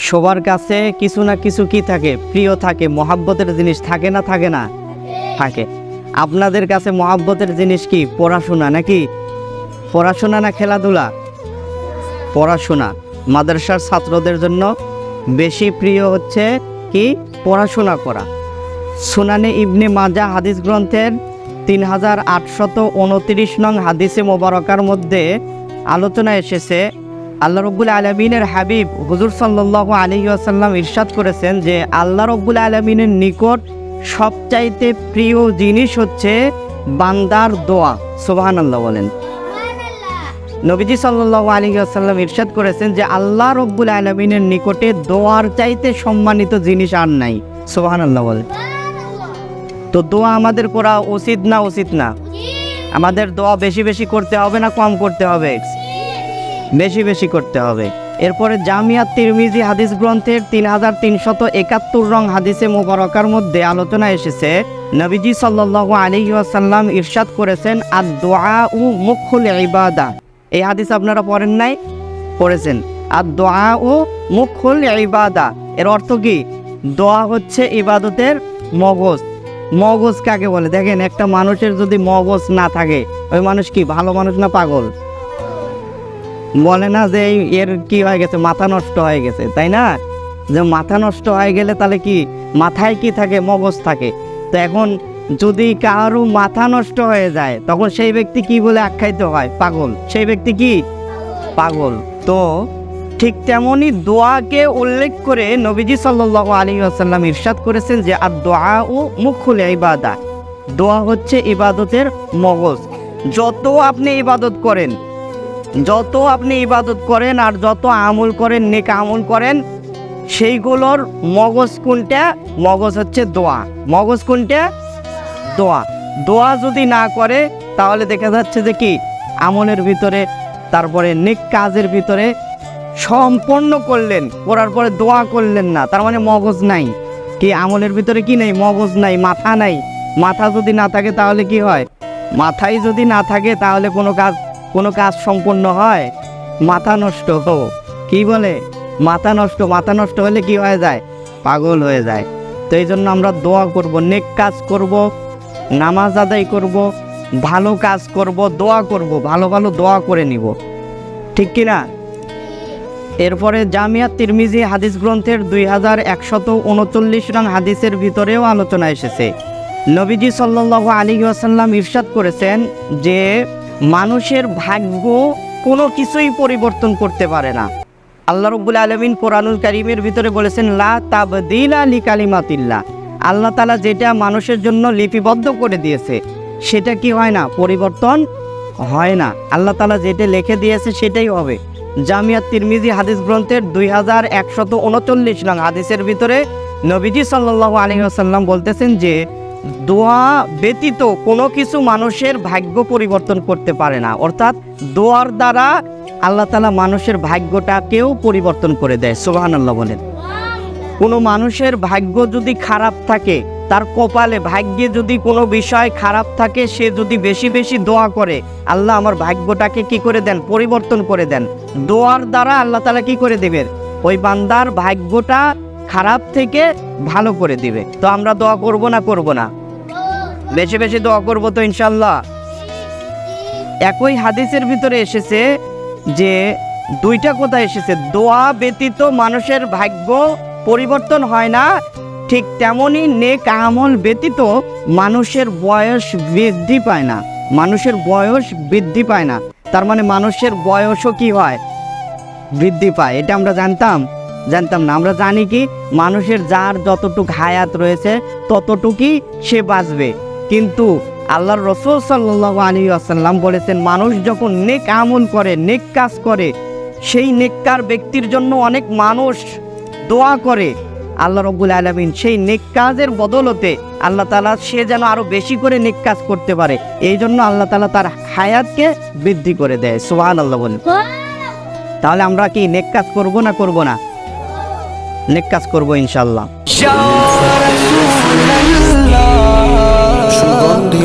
সবার কাছে কিছু না কিছু কি থাকে? প্রিয় থাকে, মহাব্বতের জিনিস থাকে না থাকে না? থাকে। আপনাদের কাছে মহাব্বতের জিনিস কি? পড়াশোনা নাকি? পড়াশোনা না খেলাধুলা? পড়াশোনা। মাদ্রাসার ছাত্রদের জন্য বেশি প্রিয় হচ্ছে কি? পড়াশোনা করা। সুনানে ইবনে মাজা হাদিস গ্রন্থের তিন হাজার আটশত উনত্রিশ নং হাদিসে মোবারকার মধ্যে আলোচনা এসেছে আল্লাহ রব্বুল আলমিনের হাবিব হুজুর সাল্লাহ আলী আসাল্লাম ইরশাদ করেছেন যে আল্লাহ রব্বুল আলমিনের নিকট সবচাইতে প্রিয় জিনিস হচ্ছে বান্দার দোয়া। সোবাহান আল্লাহ বলেন নবীজি সাল্লাহ আলী আসাল্লাম ইরশাদ করেছেন যে আল্লাহ রব্বুল আলমিনের নিকটে দোয়ার চাইতে সম্মানিত জিনিস আর নাই। সোবাহান আল্লাহ বলেন তো দোয়া আমাদের করা উচিত না উচিত না? আমাদের দোয়া বেশি বেশি করতে হবে না কম করতে হবে? বেশি বেশি করতে হবে। এরপরে জামিয়াত তিরমিজি হাদিস গ্রন্থের তিন হাজার তিনশত একাত্তর রং হাদিসে মোবারকার মধ্যে আলোচনা এসেছে। নবীজি সাল্লাহ আলী আসাল্লাম ইরশাদ করেছেন আর দোয়া উ মুখুল ইবাদা। এই হাদিস আপনারা পড়েন নাই? পড়েছেন। আর দোয়া ও মুখুল ইবাদা। এর অর্থ কি? দোয়া হচ্ছে ইবাদতের মগজ। মগজ কাকে বলে? দেখেন, একটা মানুষের যদি মগজ না থাকে, ওই মানুষ কি? ভালো মানুষ না পাগল? বলে না যে এর কি হয়ে গেছে, মাথা নষ্ট হয়ে গেছে, তাই না? যে মাথা নষ্ট হয়ে গেলে তাহলে কি? মাথায় কি থাকে? মগজ থাকে। তো এখন যদি কারও মাথা নষ্ট হয়ে যায়, তখন সেই ব্যক্তি কি বলে আখ্যায়িত হয়? পাগল। সেই ব্যক্তি কি? পাগল। তো ঠিক তেমনই দোয়াকে উল্লেখ করে নবীজি সাল্লাহ আলী আসাল্লাম ইরশাদ করেছেন যে আর দোয়া ও মুখুল ইবাদা। দোয়া হচ্ছে ইবাদতের মগজ। যত আপনি ইবাদত করেন যত আপনি ইবাদত করেন আর যত আমল করেন, নেক আমল করেন, সেইগুলোর মগজ কোনটা? মগজ হচ্ছে দোয়া। মগজ কোনটা? দোয়া। দোয়া যদি না করে, তাহলে দেখা যাচ্ছে যে কি? আমলের ভিতরে, তারপরে নেক কাজের ভিতরে সম্পন্ন করলেন, করার পরে দোয়া করলেন না, তার মানে মগজ নাই। কি আমলের ভিতরে কি নেই? মগজ নাই, মাথা নাই। মাথা যদি না থাকে, তাহলে কি হয়? মাথায় যদি না থাকে, তাহলে কোনো কাজ কোনো কাজ সম্পূর্ণ হয়, মাথা নষ্ট কি বলে? মাথা নষ্ট মাথা নষ্ট হলে কি হয়ে যায়? পাগল হয়ে যায়। তো এই জন্য আমরা দোয়া করব, নেক কাজ করব, নামাজ আদায় করব, ভালো কাজ করব, দোয়া করব, ভালো ভালো দোয়া করে নিব। ঠিক কি না? এরপরে জামিয়া তিরমিজি হাদিস গ্রন্থের দুই হাজার একশত উনচল্লিশ রং হাদিসের ভিতরেও আলোচনা এসেছে। নবীজি সাল্লাহ আলী আসাল্লাম ইরশাদ করেছেন যে মানুষের ভাগ্য কোনো কিছুই পরিবর্তন করতে পারে না। আল্লাহ রব্বুল আলমিন কোরআনুল কারিমের ভিতরে বলেছেন, লা তাবদিল আলী কালিমাতিল্লা আল্লাহ তালা যেটা মানুষের জন্য লিপিবদ্ধ করে দিয়েছে, সেটা কি হয় না? পরিবর্তন হয় না। আল্লাহ তালা যেটা লিখে দিয়েছে, সেটাই হবে। জামিয়াত তিরমিজি হাদিস গ্রন্থের দুই হাজার একশত উনচল্লিশ নং হাদিসের ভিতরে নবীজি সাল্লাহ আলী আসাল্লাম বলতেছেন যে দোয়া ব্যতীত কোনো কিছু মানুষের ভাগ্য পরিবর্তন করতে পারে না। অর্থাৎ দোয়ার দ্বারা আল্লাহ তালা মানুষের ভাগ্যটাকেও পরিবর্তন করে দেয়। সোহান আল্লাহ বলেন। কোনো মানুষের ভাগ্য যদি খারাপ থাকে, তার কপালে ভাগ্যে যদি কোনো বিষয় খারাপ থাকে, সে যদি বেশি বেশি দোয়া করে, আল্লাহ আমার ভাগ্যটাকে কি করে দেন? পরিবর্তন করে দেন। দোয়ার দ্বারা আল্লাহ তালা কি করে দেবেন? ওই বান্দার ভাগ্যটা খারাপ থেকে ভালো করে দিবে। তো আমরা দোয়া করব না করব না? বেশি বেশি দোয়া করব তো ইনশাল্লাহ। একই হাদিসের ভিতরে এসেছে যে, দুইটা কথা এসেছে। দোয়া ব্যতীত মানুষের ভাগ্য পরিবর্তন হয় না। ঠিক তেমনই নেক আমল ব্যতীত মানুষের বয়স বৃদ্ধি পায় না। মানুষের বয়স বৃদ্ধি পায় না। তার মানে মানুষের বয়সও কি হয়? বৃদ্ধি পায়। এটা আমরা জানতাম। জানতাম না। আমরা জানি কি মানুষের যার যতটুকু হায়াত রয়েছে ততটুকুই সে বাঁচবে। কিন্তু আল্লাহর রসুল সাল্লাহ আলী আসাল্লাম বলেছেন মানুষ যখন নেক আমল করে নেক কাজ করে সেই নেককার ব্যক্তির জন্য অনেক মানুষ দোয়া করে। আল্লাহ রব্বুল আলমিন সেই নেক কাজের বদলতে আল্লাহ তালা সে যেন আরও বেশি করে নেক কাজ করতে পারে। এই জন্য আল্লাহ তালা তার হায়াতকে বৃদ্ধি করে দেয়। সোহান আল্লাহ বলে তাহলে আমরা কি নেক কাজ করব না করব না? নেক কাজ করব ইনশাল্লাহ সুগন্ধি